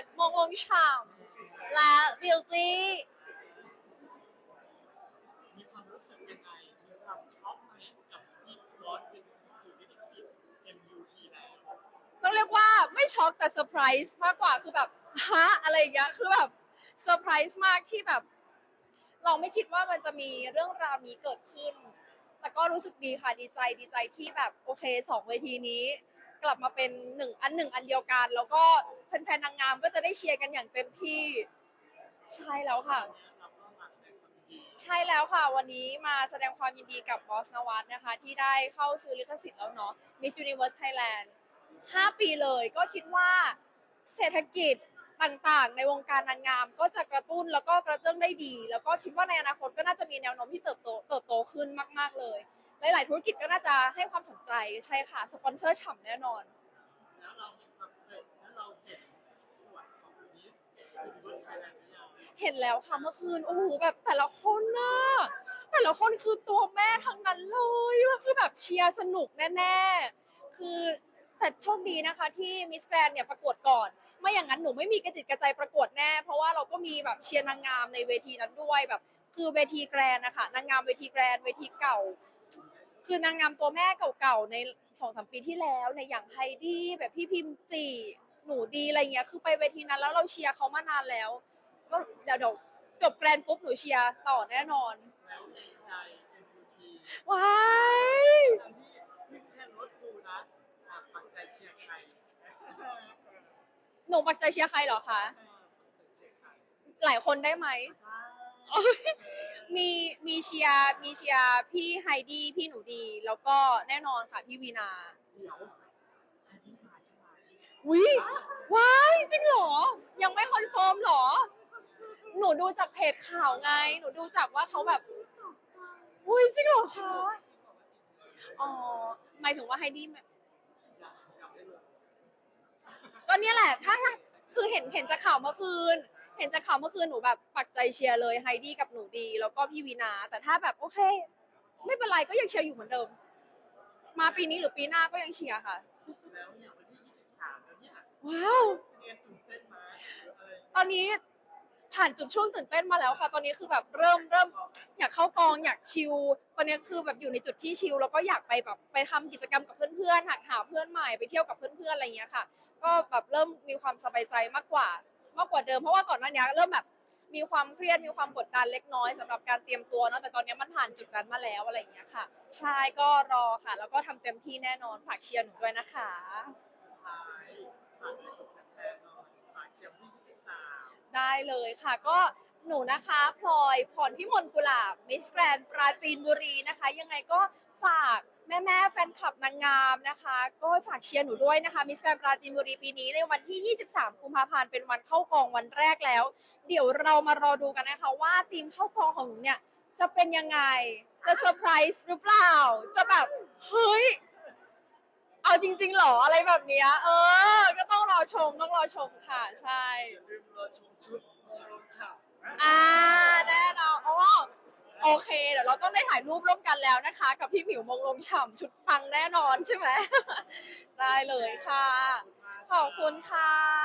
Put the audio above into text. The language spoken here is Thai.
ษมงลงฉ่ำและบิวตี้มีความรู้สึกยังไงมีความช็อกไหมกับที่บอสเป็นจูบิลิสิ MUT แล้วต้องเรียกว่าไม่ช็อกแต่เซอร์ไพรส์มากกว่าคือแบบฮะอะไรอย่างเงี้ยคือแบบเซอร์ไพรส์มากที่แบบ เราไม่คิดว่ามันจะมีเรื่องราวนี้เกิดขึ้น แต่ก็รู้สึกดีค่ะดีใจดีใจที่แบบโอเคสองเวทีนี้ กลับมาเป็นหนึ่งอันหนึ่งอันเดียวกัน แล้วก็ แฟนๆนางงามก็จะได้เชียร์กันอย่างเต็มที่ ใช่แล้วค่ะ ใช่แล้วค่ะ วันนี้มาแสดงความยินดีกับบอสนวัตนะคะ ที่ได้เข้าซื้อลิขสิทธิ์แล้วเนาะ Miss Universe Thailand 5 ปีเลยก็คิดว่าเศรษฐกิจต่างๆ ในวงการนางงามก็จะกระตุ้นแล้วก็กระเตื้องได้ดี แล้วก็คิดว่าในอนาคตก็น่าจะมีแนวโน้มที่เติบโตเติบโตขึ้นมาก ๆเลย หลาย ๆ ธุรกิจก็น่าจะให้ความสนใจใช่ค่ะสปอนเซอร์ฉ่ำแน่นอน เห็นแล้วค่ะเมื่อคืนโอ้โหแบบแต่ละคนน่ะแต่ละคนคือตัวแม่ทั้งนั้นเลยแล้วคือแบบเชียร์สนุกแน่ๆ คือแต่โชคดีนะคะ ที่มิสแกรนเนี่ยประกวดก่อน ไม่อย่างนั้นหนูไม่มีกระจิตกระใจประกวดแน่ เพราะว่าเราก็มีแบบเชียร์นางงามในเวทีนั้นด้วยแบบ คือเวทีแกรนนะคะนางงามเวทีแกรนเวทีเก่า คือนางงามตัวแม่เก่าๆในสองสามปีที่แล้วในอย่างไฮดี้แบบพี่พิมจี หนูดีอะไรเงี้ยคือไปเวทีนั้นแล้วเราเชียร์เขามานานแล้ว ก็เดี๋ยวเดี๋ยวจบแกรนปุ๊บหนูเชียร์ต่อแน่นอนแล้วในใจ MUT ว้ายตอนที่ขึ้นแค่รถกูนะอะปักใจเชียร์ใครหนูปักใจเชียร์ใครเหรอคะเออปักใจเชียร์ใครหลายคนได้ไหม ว้าวมีมีเชียร์มีเชียร์พี่ไฮดี้พี่หนูดี แล้วก็แน่นอนค่ะพี่วีนา เดี๋ยวอันนี้มาใช่ไหม วิว้ายจริงเหรอ ยังไม่คอนเฟิร์มเหรอ หนูดูจากเพจข่าวไง หนูดูจากว่าเขาแบบอุ้ยจริงเหรอคะอ๋อหมายถึงว่าไฮดี้ก็เนี่ยแหละ ถ้าคือเห็นเห็นจากข่าวเมื่อคืน เห็นจากข่าวเมื่อคืนหนูแบบปักใจเชียร์เลยไฮดี้กับหนูดี แล้วก็พี่วีนา แต่ถ้าแบบโอเค ไม่เป็นไรก็ยังเชียร์อยู่เหมือนเดิม มาปีนี้หรือปีหน้าก็ยังเชียร์ค่ะ แล้วเนี่ยวันที่23แล้ ว้าว ตอนนี้ผ่านจุดช่วงตื่นเต้นมาแล้วค่ะ ตอนนี้คือแบบเริ่มเริ่มอยากเข้ากองอยากชิล ตอนนี้คือแบบอยู่ในจุดที่ชิลแล้วก็อยากไปแบบไปทำกิจกรรมกับเพื่อนๆหาหาเพื่อนใหม่ไปเที่ยวกับเพื่อนๆอะไรอย่างเงี้ยค่ะ ก็แบบเริ่มมีความสบายใจมากกว่า มากกว่าเดิมเพราะว่าก่อนหน้านี้เริ่มแบบมีความเครียดมีความกดดันเล็กน้อยสำหรับการเตรียมตัวเนาะแต่ตอนนี้มันผ่านจุดนั้นมาแล้วอะไรอย่างเงี้ยค่ะ ใช่ก็รอค่ะ แล้วก็ทำเต็มที่แน่นอนฝากเชียร์หนูด้วยนะคะ ท้ายฝากอะไรกับแฟนๆหน่อยฝากเชียร์วันที่ 23 ได้เลยค่ะ ก็หนูนะคะพลอยพรพิมลกุหลาบมิสแกรนปราจีนบุรีนะคะ ยังไงก็ฝากแม่แม่แฟนคลับนางงามนะคะ ก็ฝากเชียร์หนูด้วยนะคะมิสแกรนปราจีนบุรีปีนี้ในวันที่ 23 กุมภาพันธ์เป็นวันเข้ากองวันแรกแล้ว เดี๋ยวเรามารอดูกันนะคะ ว่าทีมเข้ากองของหนูเนี่ยจะเป็นยังไงจะเซอร์ไพรส์หรือเปล่า จะแบบ เฮ้ย เอาจริงๆเหรออะไรแบบเนี้ยเออ ก็ต้องรอชมต้องรอชมค่ะ ใช่ อย่าลืมรอชม ชุดโมลงฉ่ำอ่าแน่นอนโอ้โอเค เดี๋ยวเราต้องได้ถ่ายรูปร่วมกันแล้วนะคะ กับพี่หมิวมงลงฉ่ำชุดปังแน่นอนใช่ไหม ได้เลยค่ะ ขอบคุณค่ะ